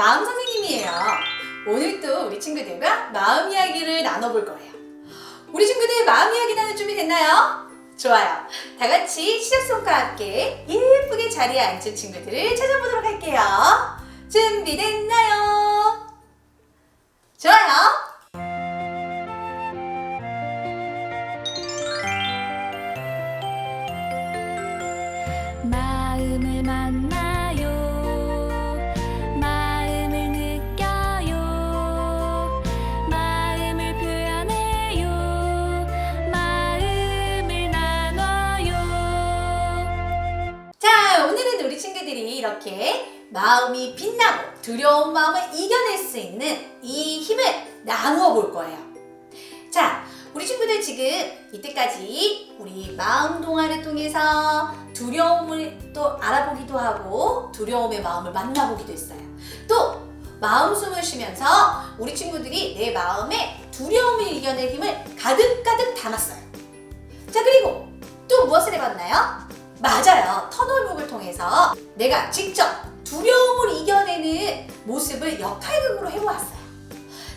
마음 선생님이에요. 오늘도 우리 친구들과 마음 이야기를 나눠볼 거예요. 우리 친구들 마음 이야기 나눌 준비 됐나요? 좋아요. 다 같이 시작송과 함께 예쁘게 자리에 앉은 친구들을 찾아보도록 할게요. 준비됐나요? 좋아요. 마음을 만나 이 이렇게 마음이 빛나고 두려운 마음을 이겨낼 수 있는 이 힘을 나누어 볼 거예요. 자, 우리 친구들 지금 이때까지 우리 마음 동화를 통해서 두려움을 또 알아보기도 하고 두려움의 마음을 만나보기도 했어요. 또 마음 숨을 쉬면서 우리 친구들이 내 마음에 두려움을 이겨낼 힘을 가득가득 담았어요. 자, 그리고 또 무엇을 해봤나요? 맞아요. 터널북을 통해서 내가 직접 두려움을 이겨내는 모습을 역할극으로 해보았어요.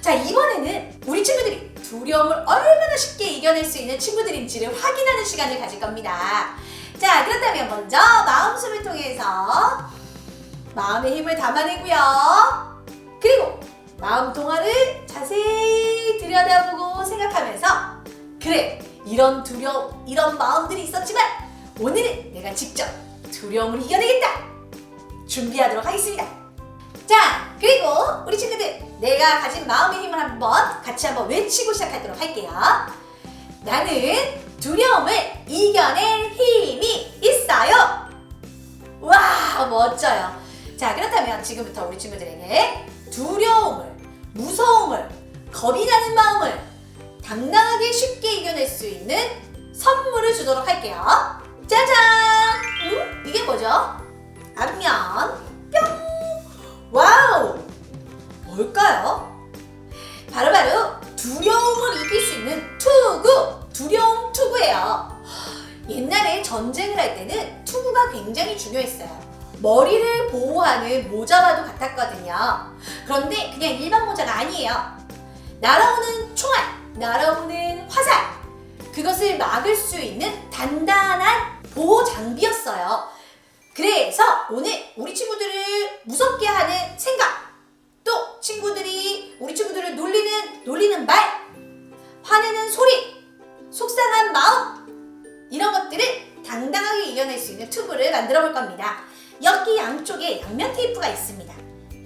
자, 이번에는 우리 친구들이 두려움을 얼마나 쉽게 이겨낼 수 있는 친구들인지를 확인하는 시간을 가질 겁니다. 자, 그렇다면 먼저 마음숨을 통해서 마음의 힘을 담아내고요. 그리고 마음 동화를 자세히 들여다보고 생각하면서 그래, 이런 두려움, 이런 마음들이 있었지만 오늘은 내가 직접 두려움을 이겨내겠다! 준비하도록 하겠습니다. 자, 그리고 우리 친구들, 내가 가진 마음의 힘을 한번 같이 한번 외치고 시작하도록 할게요. 나는 두려움을 이겨낼 힘이 있어요. 와, 멋져요. 자, 그렇다면 지금부터 우리 친구들에게 두려움을, 무서움을, 겁이 나는 마음을 당당하게 쉽게 이겨낼 수 있는 선물을 주도록 할게요. 짜잔! 음? 이게 뭐죠? 앞면 뿅! 와우! 뭘까요? 바로 바로 두려움을 이길 수 있는 투구! 두려움 투구예요. 옛날에 전쟁을 할 때는 투구가 굉장히 중요했어요. 머리를 보호하는 모자와도 같았거든요. 그런데 그냥 일반 모자가 아니에요. 날아오는 총알, 날아오는 화살, 그것을 막을 수 있는 단단한 보호 장비였어요. 그래서 오늘 우리 친구들을 무섭게 하는 생각, 또 친구들이 우리 친구들을 놀리는 놀리는 말, 화내는 소리, 속상한 마음 이런 것들을 당당하게 이겨낼 수 있는 튜브를 만들어 볼 겁니다. 여기 양쪽에 양면 테이프가 있습니다.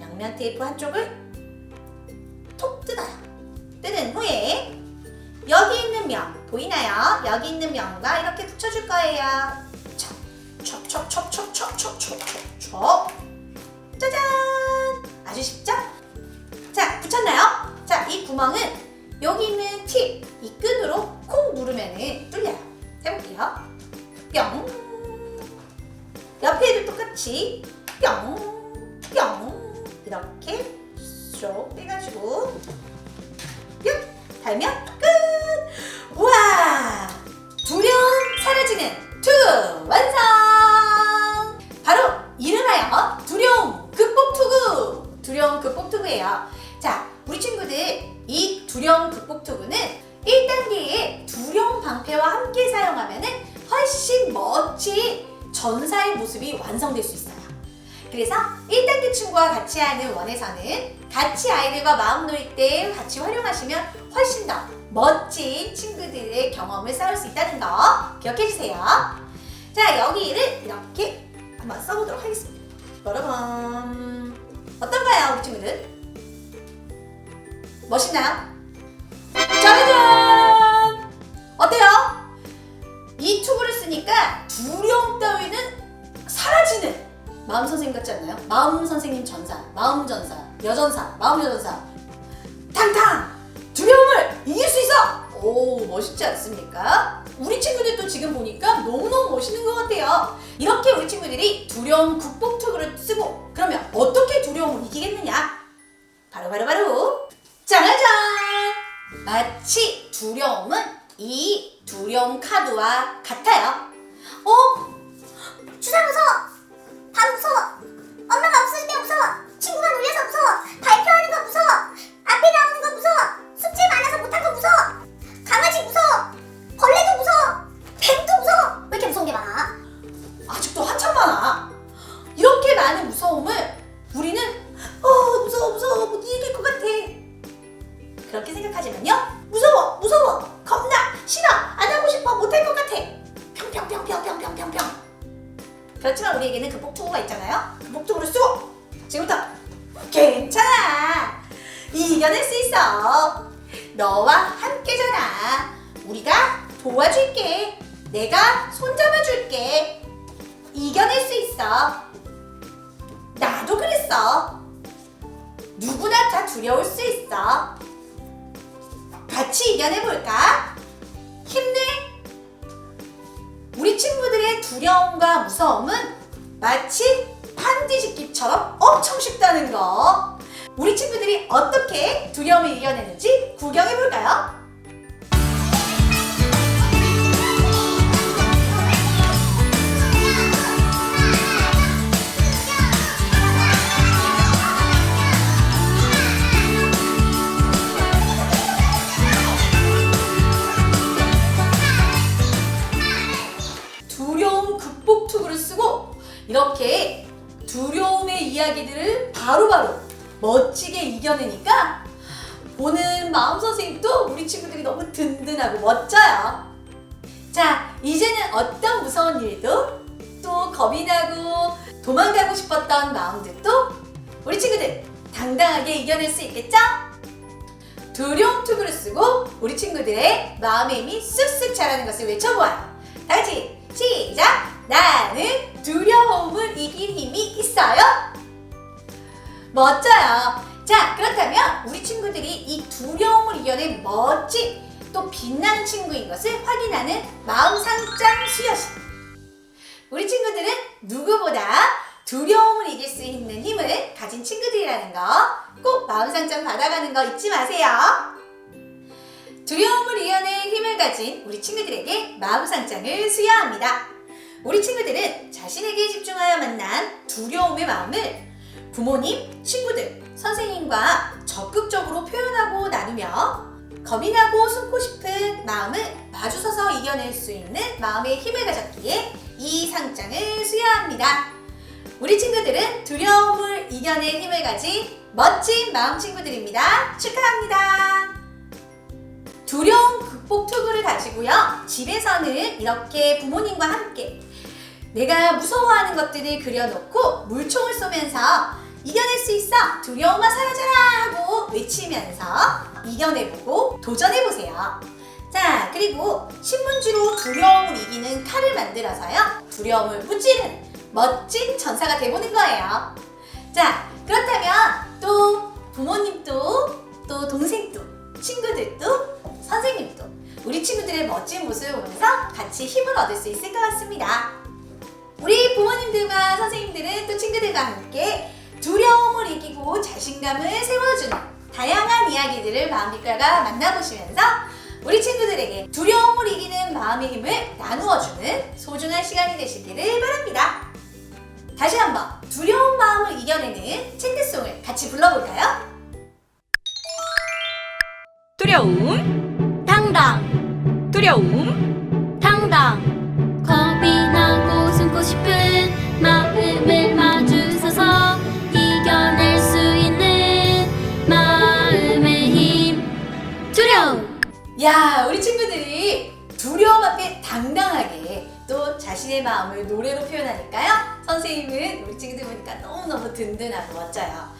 양면 테이프 한쪽을 톡 뜯어요. 뜯은 후에 여기 있는 면 보이나요? 여기 있는 면과 이렇게 붙여줄 거예요. 척척척척척척척척척 짜잔 아주 쉽죠? 자 붙였나요? 자 이 구멍은 여기 있는 팁 이 끈으로 콩 누르면은 뚫려요 해볼게요 뿅 옆에도 똑같이 뿅 뿅 이렇게 쏙 빼가지고 뿅 달면 끝 두려움 사라지는 투 완성! 바로 이름하여 두려움 극복 투구! 두려움 극복 투구예요. 자, 우리 친구들 이 두려움 극복 투구는 1단계의 두려움 방패와 함께 사용하면 훨씬 멋진 전사의 모습이 완성될 수 있어요. 그래서 1단계 친구와 같이 하는 원에서는 같이 아이들과 마음놀이 때 같이 활용하시면 훨씬 더 멋진 친구들의 경험을 쌓을 수 있다는 거 기억해 주세요. 자, 여기를 이렇게 한번 써보도록 하겠습니다. 여러분, 어떤가요, 우리 친구들? 멋있나요? 짜잔! 어때요? 이 튜브를 쓰니까 두려움 따위는 사라지는 마음 선생님 같지 않나요? 마음 선생님 전사, 마음 전사, 여전사, 마음 여전사. 탕탕! 오, 멋있지 않습니까? 우리 친구들도 지금 보니까 너무너무 멋있는 것 같아요. 이렇게 우리 친구들이 두려움 극복 투구를 쓰고 그러면 어떻게 두려움을 이기겠느냐? 바로 바로 바로 짜라잔! 마치 두려움은 이 두려움 카드와 같아요. 어? 무서워. 다 무서워. 뿅뿅뿅뿅뿅뿅뿅 그렇지만 우리에게는 그 폭투구가 있잖아요. 그 폭투구를 쏘! 지금부터 괜찮아. 이겨낼 수 있어. 너와 함께잖아. 우리가 도와줄게. 내가 손잡아줄게. 이겨낼 수 있어. 나도 그랬어. 누구나 다 두려울 수 있어. 같이 이겨내볼까? 힘들 우리 친구들의 두려움과 무서움은 마치 판뒤집기처럼 엄청 쉽다는 거. 우리 친구들이 어떻게 두려움을 이겨내는지 구경해볼까요? 이야기들을 바로바로 멋지게 이겨내니까 보는 마음 선생님도 우리 친구들이 너무 든든하고 멋져요. 자, 이제는 어떤 무서운 일도 또 겁이 나고 도망가고 싶었던 마음들도 우리 친구들 당당하게 이겨낼 수 있겠죠? 두려움 투구를 쓰고 우리 친구들의 마음의 힘이 쓱쓱 자라는 것을 외쳐보아요. 다 같이 시작! 나는 두려움을 이길 힘이 있어요. 멋져요. 자, 그렇다면 우리 친구들이 이 두려움을 이겨낸 멋진 또 빛나는 친구인 것을 확인하는 마음 상장 수여식. 우리 친구들은 누구보다 두려움을 이길 수 있는 힘을 가진 친구들이라는 거 꼭 마음 상장 받아가는 거 잊지 마세요. 두려움을 이겨낼 힘을 가진 우리 친구들에게 마음 상장을 수여합니다. 우리 친구들은 자신에게 집중하여 만난 두려움의 마음을 부모님, 친구들, 선생님과 적극적으로 표현하고 나누며 나고 숨고 싶은 마음을 마주서서 이겨낼 수 있는 마음의 힘을 가졌기에 이 상장을 수여합니다. 우리 친구들은 두려움을 이겨낼 힘을 가진 멋진 마음 친구들입니다. 축하합니다. 두려움 극복 투구를 가지고요. 집에서는 이렇게 부모님과 함께 내가 무서워하는 것들을 그려놓고 물총을 쏘면서 이겨낼 수 있어! 두려움아 사라져라! 하고 외치면서 이겨내보고 도전해보세요. 자, 그리고 신문지로 두려움을 이기는 칼을 만들어서요. 두려움을 무찌르는 멋진 전사가 돼보는 거예요. 자, 그렇다면 또 부모님도 또 동생도 친구들도 선생님도 우리 친구들의 멋진 모습을 보면서 같이 힘을 얻을 수 있을 것 같습니다. 우리 부모님들과 선생님들은 또 친구들과 함께 두려움을 이기고 자신감을 세워주는 다양한 이야기들을 마음빛깔과 만나보시면서 우리 친구들에게 두려움을 이기는 마음의 힘을 나누어주는 소중한 시간이 되시기를 바랍니다. 다시 한번 두려운 마음을 이겨내는 챈트송을 같이 불러볼까요? 두려움 당당 두려움 야, 우리 친구들이 두려움 앞에 당당하게 또 자신의 마음을 노래로 표현하니까요. 선생님은 우리 친구들 보니까 너무너무 든든하고 멋져요.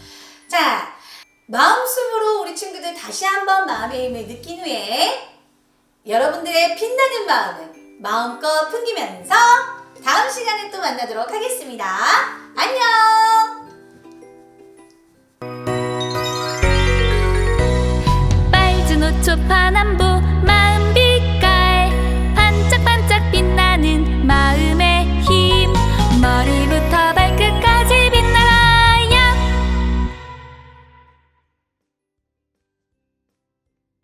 자, 마음속으로 우리 친구들 다시 한번 마음의 힘을 느낀 후에 여러분들의 빛나는 마음을 마음껏 풍기면서 다음 시간에 또 만나도록 하겠습니다. 안녕!